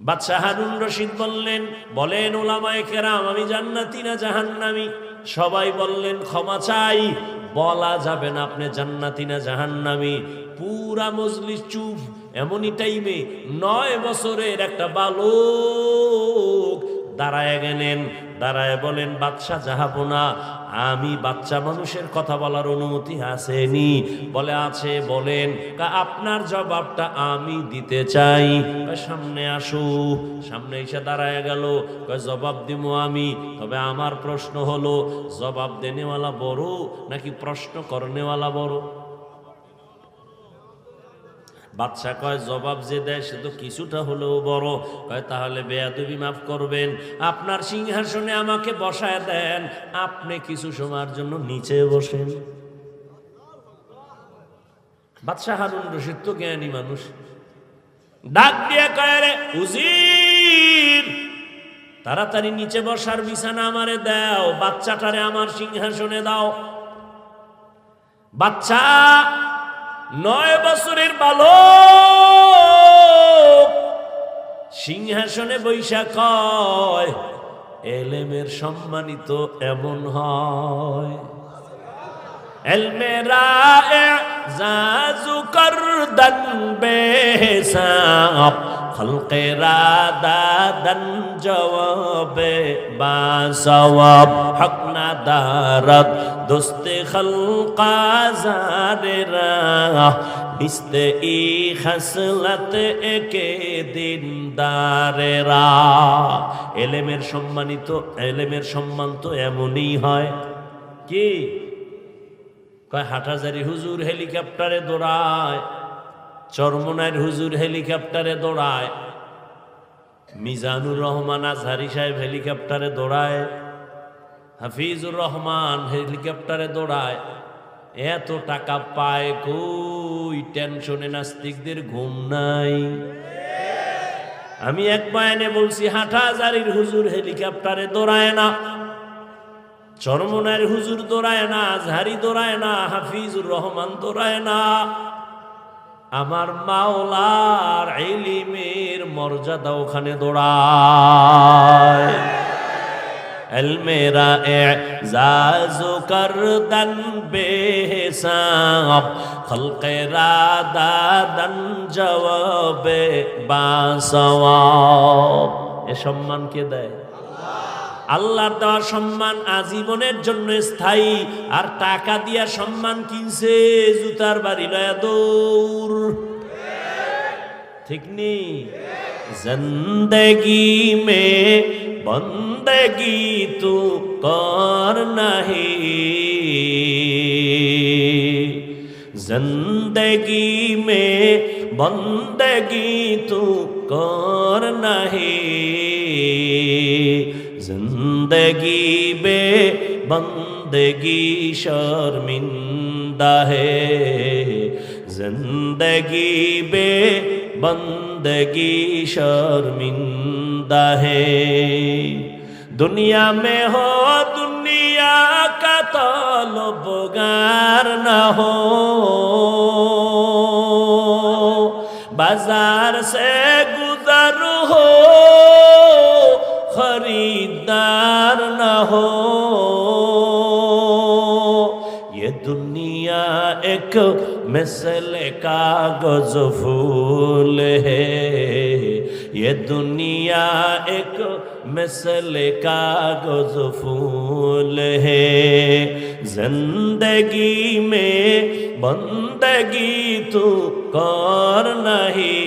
বাদশাহ হারুন রশিদ বললেন, বলেন ওলামায় কেরাম, আমি জান্নাতি না জাহান্নামি? সবাই বললেন, ক্ষমা চাই। বলা যাবে না আপনি জান্নাতি না জাহান্নামি। পুরা মজলিস চুপ, এমনই টাইমে নয় বছরের একটা বালক দাঁড়ায় গেলেন। দাঁড়ায় বলেন, বাদশাহ, যাহাবো না। আমি বাচ্চা মানুষের কথা বলার অনুমতি আসেনি। বলে, আছে। বলেন আপনার জবাবটা আমি দিতে চাই। সামনে আসো। সামনে এসে দাঁড়ায় গেল। জবাব দিব আমি। তবে আমার প্রশ্ন হলো, জবাব দেনেওয়ালা বড় নাকি প্রশ্ন করনেওয়ালা বড়? বাদশা কয়, জবাব যে দেয় সে তো কিছুটা হলেও বড়। কয়, তাহলে বেয়াদবি মাফ করবেন। আপনার সিংহাসনে আমাকে বসায় দেন। আপনি কিছু সময়ের জন্য নিচে বসেন। বাদশাহ হারুন রশিদ তো জ্ঞানী মানুষ। ডাক দিয়ে কয় রে তাড়াতাড়ি নিচে বসার বিছানা আমারে দাও। বাচ্চাটারে আমার সিংহাসনে দাও। বাচ্চা নয় বছরের বালক। সিংহাসনে বৈশা কয় এলেমের সম্মানিত এমন হয়। এলমেরা জাজু বে বেসাব খলকেরা দাদন জবাবে বাসওয়াব হক না দারদ দোস্তে খলকা জারেরা নিস্তে ই খসলত একে দিন দারেরা এলেমের সম্মানিত এলেমের সম্মান তো এমনই হয়। কি? কয় হাটাজারি হুজুর হেলিকপ্টারে দৌড়ায়। চরমনায়ের হুজুর হেলিকপ্টারে দৌড়ায়। মিজানুর রহমান আজহারি সাহেব হেলিকপ্টারে দৌড়ায়। হাফিজুর রহমান হেলিকপ্টারে দৌড়ায়। এত টাকা পায় কই? টেনশনে নাস্তিকদের ঘুম নাই। আমি এক বয়ানে বলছি হাটাজারির হুজুর হেলিকপ্টারে দৌড়ায় না। চরমনায়ের হুজুর দৌড়ায় না ঝাড়ি দৌড়ায় না, হাফিজুর রহমান দৌড়ায় না। আমার মাওলার এলিমের মর্যাদা ওখানে দৌড়ায় الميرا اعزاز كردن بحساب خلق را দাদন জবাব বাসওয়াব এ সম্মান কে দেয় আল্লাহর দেওয়া সম্মান আজীবনের জন্য স্থায়ী, আর টাকা দিয়া সম্মান কিনছে জুতার বাড়ি লয়া দৌড়। ঠিক নেই জিন্দগি মে বন্দগি তু কর নাহি। জিন্দগি মে বন্দগি তু কর নাহি। بندگی بے بندگی شرمندہ ہے زندگی بے بندگی شرمندہ ہے دنیا میں ہو دنیا کا طلب گار نہ ہو بازار سے گزر ہو हो। ये दुनिया एक मिसल कागज़ फूल है। ये दुनिया एक मिसल कागज़ फूल है। ज़िंदगी में बंदगी तू कर नहीं।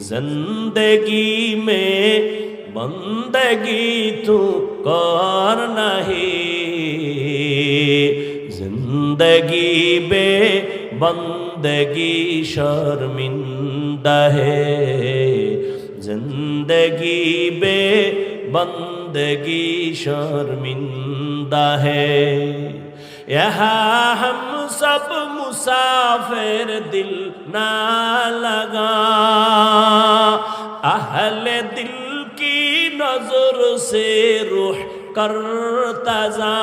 ज़िंदगी में بندگی تو کار نہیں زندگی بے بندگی شرمندہ ہے زندگی بے بندگی شرمندہ ہے یہاں ہم سب مسافر دل نہ لگا اہل دل سے روح کرتزا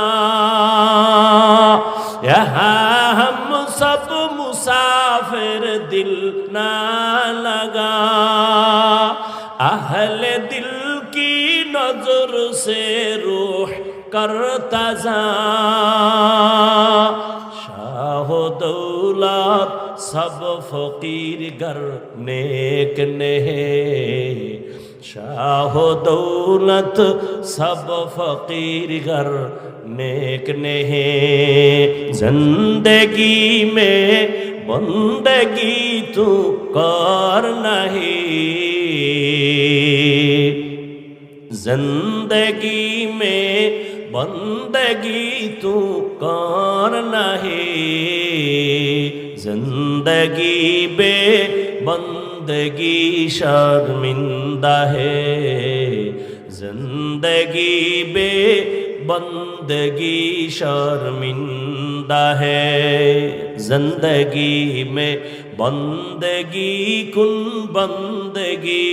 یہاں ہم سب مسافر دل نہ لگا اہل دل کی نظر سے روح کرتزا شاہ و دولت سب فقیر گر نیک نہیں शाह दौलत सब फकीर घर नेक नेहे जिंदगी में बंदगी तू कर नहीं जिंदगी में बंदगी तू कर नहीं जिंदगी बे বন্দগি শর্মিন্দা হে জিন্দগি বে বন্দগি শর্মিন্দা হে জিন্দগি মে বন্দগি কুন বন্দগি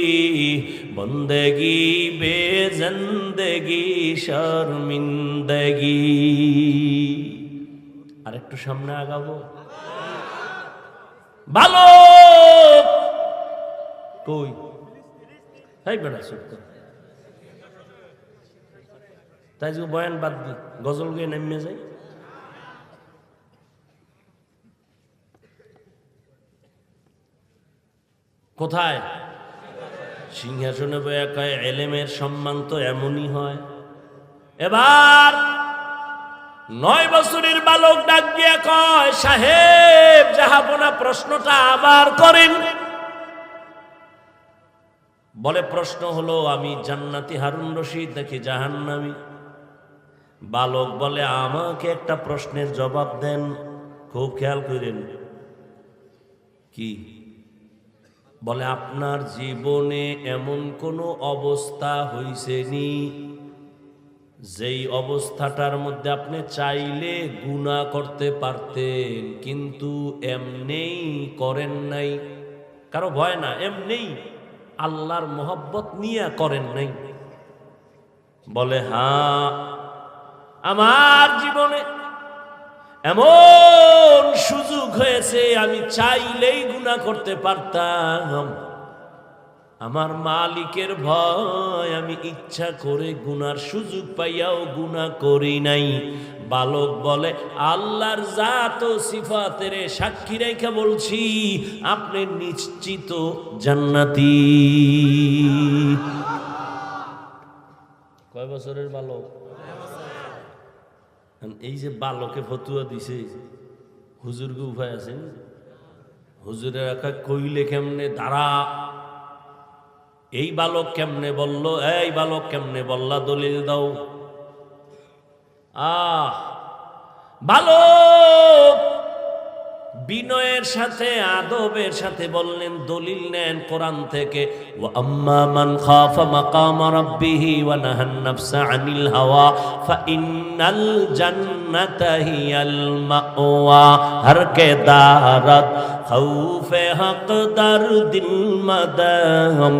বন্দগি বে জিন্দগি শর্মিন্দগি আরেকটু সামনে আগাবো ভালো কই? তাই বেড়া সত্য তাই যে বয়ান বাদ দি, গজল গিয়ে নেমে যাই। কোথায়? সিংহাসনে বয়া কয়, এলেমের সম্মান তো এমনই হয়। এবার নয় বছরের বালক ডাক দিয়ে কয়, সাহেব জাহাপনা প্রশ্নটা আবার করেন। বলে প্রশ্ন হলো, আমি জান্নাতি হারুন রশিদ নাকি জাহান্নামি? বালক বলে, আমাকে একটা প্রশ্নের জবাব দেন, খুব খেয়াল করেন। কি? বলে, আপনার জীবনে এমন কোনো অবস্থা হইছে নি, যেই অবস্থাটার মধ্যে আপনি চাইলে গুণা করতে পারতেন, কিন্তু এমনেই করেন নাই। কারও ভয় না, এমনেই। আল্লাহর মোহব্বত নিয়ে করেন নাই। বলে হ্যাঁ আমার জীবনে এমন সুযোগ হয়েছে, আমি চাইলেই গুণা করতে পারতাম। আমার মালিকের ভয়, আমি ইচ্ছা করে গুনার সুযোগ পাইয়াও গুণা করি নাই। বালক বলে, আল্লাহর জাত ও সিফাতের সাক্ষী রেখে বলছি, আপনি নিশ্চিত জান্নাতি। কয় বছরের বালক? এই যে বালকে ফতুয়া দিছে, হুজুরকে উপায় আছে? হুজুরের একা কইলে কেমনে দাঁড়া? এই বালক কেমনে বলল, এই বালক কেমনে বললা? দলিল দাও। আহ বালক বিনয়ের সাথে, আদবের সাথে বললেন, দলিল নেন কোরআন থেকে। ওয়া আম্মা মান খাফা মাকামা রাব্বিহি ওয়া নাহান নাফসা আনিল হাওয়া, ফা ইন্নাল জান্নাতা হিয়াল মাওয়া। হর কে দারাত খৌফে হক দার দিল মাদাম,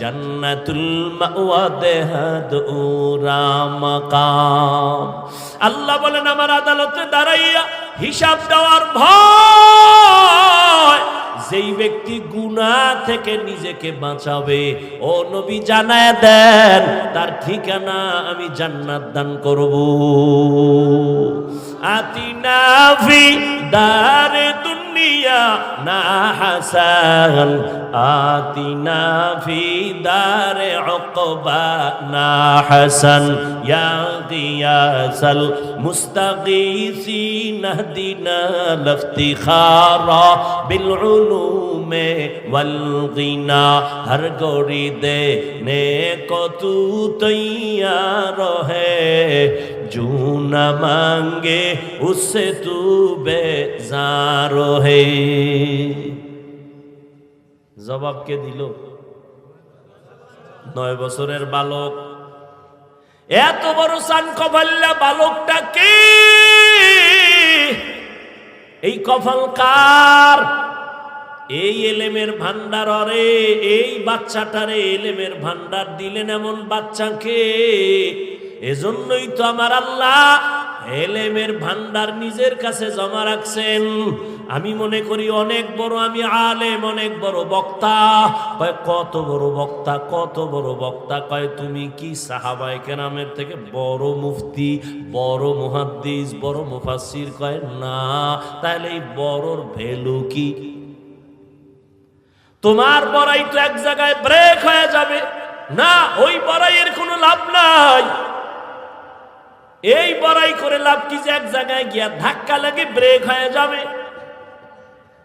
জান্নাতুল মাওয়া দেহাদ উরা মাকাম। আল্লাহ বলেন, আমার আদালতে দাঁড়াইয়া হিসাব দেওয়ার ভয়। যেই ব্যক্তি গুনা থেকে নিজেকে বাঁচাবে, ও নবী জানায় দেন, তার ঠিকানা আমি জান্নাত দান করব। আতিনা ফি দারে দুনিয়া হাসান, আতিনা ফি দারে উকবা, না হাসান, ইয়া গিয়াসাল মুস্তাগীসি, নাহদিনা লফতিখারা বিল উলুমে ওয়াল গিনা হর গড়ি দে নে কতু তৈয়ার হে। जो न मांगे उससे तू बेजार है জবাব কে দিল নয় বছরের বালক এত বড় সান কপাল্লা বালকটা কে এই কপাল কার এই এলেমের ভান্ডার অরে এই বাচ্চাটারে এলেমের ভান্ডার দিলেন এমন বাচ্চাকে এজন্যই তো আমার আল্লাহ এলেমের ভান্ডার নিজের কাছে জমা রাখছেন। আমি মনে করি অনেক বড় আমি আলেম, অনেক বড় বক্তা। কয়, কত বড় বক্তা, কত বড় বক্তা। কয়, তুমি কি সাহাবাই কেরামের থেকে বড় মুফতি, বড় মুহাদ্দিস, বড় মুফাসির কয়, না। তাহলে এই বড়র ভ্যালু কি? তোমার বড়াই তো এক জায়গায় ব্রেক হয়ে যাবে। না, ওই বড়াইয়ের কোনো লাভ নাই। এই বড়াই করে লাভ কি যে এক জায়গায় গিয়া ধাক্কা লাগে ব্রেক হয়ে যাবে?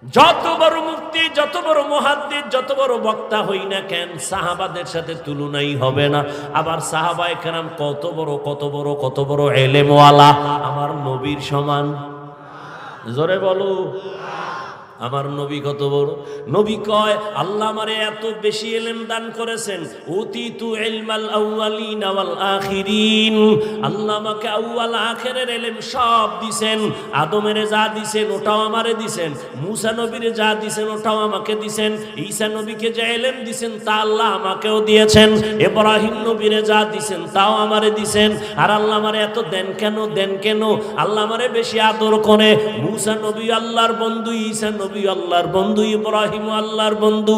যত বড় মুক্তি যত বড় মহাদ্দিস, যত বড় বক্তা হই না কেন, সাহাবাদের সাথে তুলনাই হবে না। আবার সাহাবায়ে কেরাম কত বড় কত বড় কত বড় এলেমওয়ালা, আমার নবীর সমান। জোরে বলো। আমার নবী কত বড়? নবী কয়, আল্লাহ আমারে এত বেশি এলেম দান করেছেন। অতীতু ইলমাল আউয়ালিন ওয়াল আখিরিন। আল্লাহ আমাকে আউয়াল আখেরের এলেম সব দিছেন। আদমের যা দিছেন, ওটাও আমারে দিছেন। মুসা নবীরে যা দিছেন, ওটাও আমাকে দিছেন। ঈসা নবীকে যে এলেম দিছেন, তা আল্লাহ আমাকেও দিয়েছেন। ইব্রাহিম নবীরে যা দিছেন, তাও আমারে দিছেন। আর আল্লাহ আমারে এত দেন কেন দেন কেন? আল্লাহ আমারে বেশি আদর করে। মুসা নবী আল্লাহর বন্ধু, ঈসা নবী আল্লাহর বন্ধু, ইব্রাহিম আল্লাহর বন্ধু,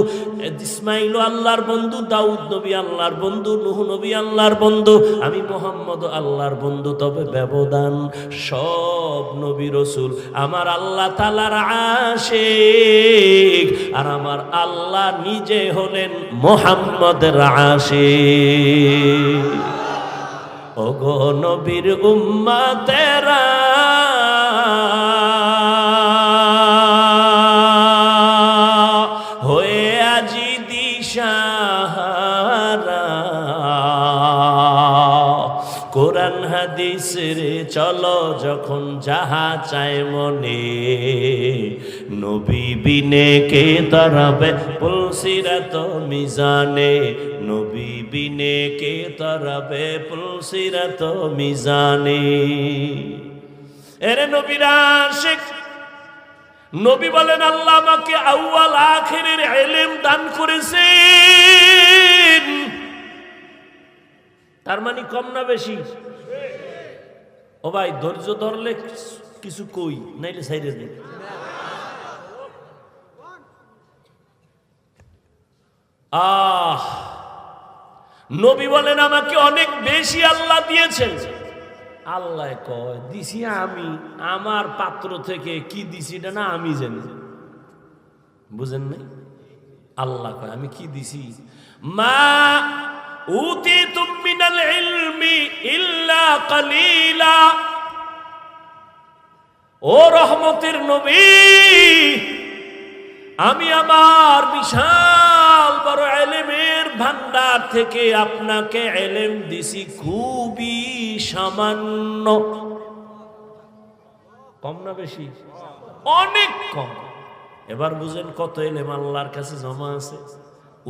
ইসমাইল আল্লাহর বন্ধু, দাউদ নবী আল্লাহর বন্ধু, নুহ নবী আল্লাহর বন্ধু, আমি মোহাম্মদ আল্লাহর বন্ধু, তবে ব্যবধান সব নবী রসুল। আমার আল্লাহ তালার আশেক, আর আমার আল্লাহ নিজে হলেন মোহাম্মদের আশেক। ওগো নবীর উম্মা তেরা কোরআন হাদিস রে চলো যখন যাহা চায় মনে। নবী বিনে কে তরবে পুলসিরাত মিজানে। নবী বিনে কে তরবে পুলসিরাত মিজানে। এরে নবীরা শেখ নবী বলেন আল্লাহ আমাকে আউয়াল আখেরের এলেম দান করেছেন তার মানে কম না বেশি? ও ভাই, ধৈর্য ধরলে কিছু কই? নাইলে সাইরে দে আহ! নবী বলেন, আমাকে অনেক বেশি আল্লাহ দিয়েছেন। আল্লাহ কয়, দিছি আমি। আমার পাত্র থেকে কি দিছি এটা না আমি জানি। বুঝেন নাই? আল্লাহ কয়, আমি কি দিছি? মা উতি মিনাল ইলমি ইল্লা কালিলা। ও রহমতের নবী, আমি আমার বিশাল বড় এলেমের ভান্ডার থেকে আপনাকে এলেম দিছি খুবই সামান্য। কম না বেশি? অনেক কম। এবার বুঝেন কত এলেম আল্লাহর কাছে জমা আছে।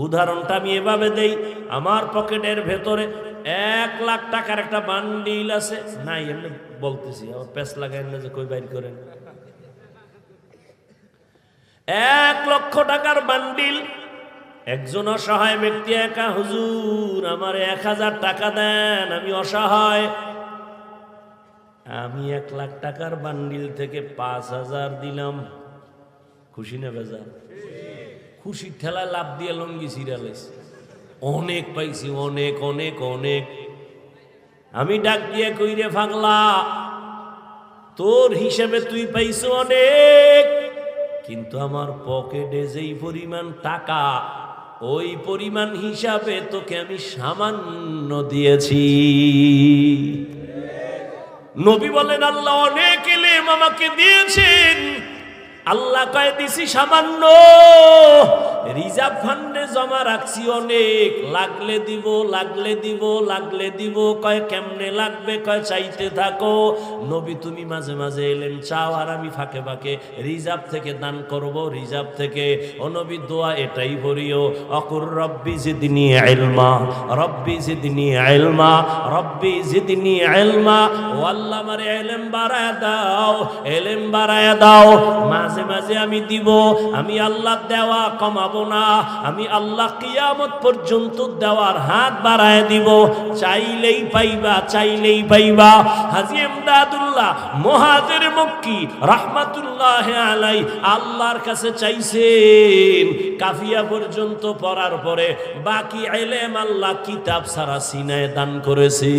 উদাহরণটা আমি এভাবে দেই, আমার পকেটের ভেতরে এক লাখ টাকার একটা বান্ডিল আছে। নাই, এমনি বলতেছি, আমার পেস লাগাই না যে কই বাইর করেন। এক লক্ষ টাকার বান্ডিল, একজন অসহায় ব্যক্তি একা, হুজুর, আমার এক হাজার টাকা দেন, আমি অসহায়। আমি এক লাখ টাকার বান্ডিল থেকে পাঁচ হাজার দিলাম। খুশি না বেজার? খুশির ঠেলায় লাভ দিয়ে লঙ্গি সিরিয়ালাইছি অনেক পাইছি, অনেক অনেক অনেক। আমি ডাক দিয়ে কইরে ফাগলা তোর হিসেবে তুই পাইছ অনেক। কিন্তু আমার পকেটে যেই পরিমাণ টাকা, ওই পরিমাণ হিসাবে তোকে আমি সামান্য দিয়েছি। নবী বলেন, আল্লাহ অনেক এলেম আমাকে দিয়েছেন। আল্লাহ কয়ে দিছি সামান্য। রিজার্ভ ফান্ডে জমা রাখছি অনেক। লাগলে দিব লাগলে দিব লাগলে দিব। কয় কেমনে লাগবে, কয় চাইতে থাকো। নবী, তুমি মাঝে মাঝে এলেন, চাও আর আমি ফাঁকে ফাঁকে রিজার্ভ থেকে দান করব, রিজার্ভ থেকে। ও নবী, দোয়া এটাই ভরিও। অকুর রব্বি জিদিনি এলমা রব্বি জিদিনি এলমা রব্বি জিদিনি এলমা ও আল্লাহ আমারে এলেম বাড়ায় দাও, এলেম বাড়ায় দাও। মাঝে মাঝে আমি দিব, আমি আল্লাহ দেওয়া কমাবো। না। আমি আল্লাহ কিয়ামত পর্যন্ত দেওয়ার হাত বাড়ায় দিব। চাইলেই পাইবা চাইলেই পাইবা। হাজি এমদাদুল্লাহ মহাজের মক্কি, রাহমাতুল্লাহ আলাই আল্লাহর কাছে চাইছেন। কাফিয়া পর্যন্ত পড়ার পরে বাকি এলেম আল্লাহ কিতাব সারা সিনায় দান করেছে।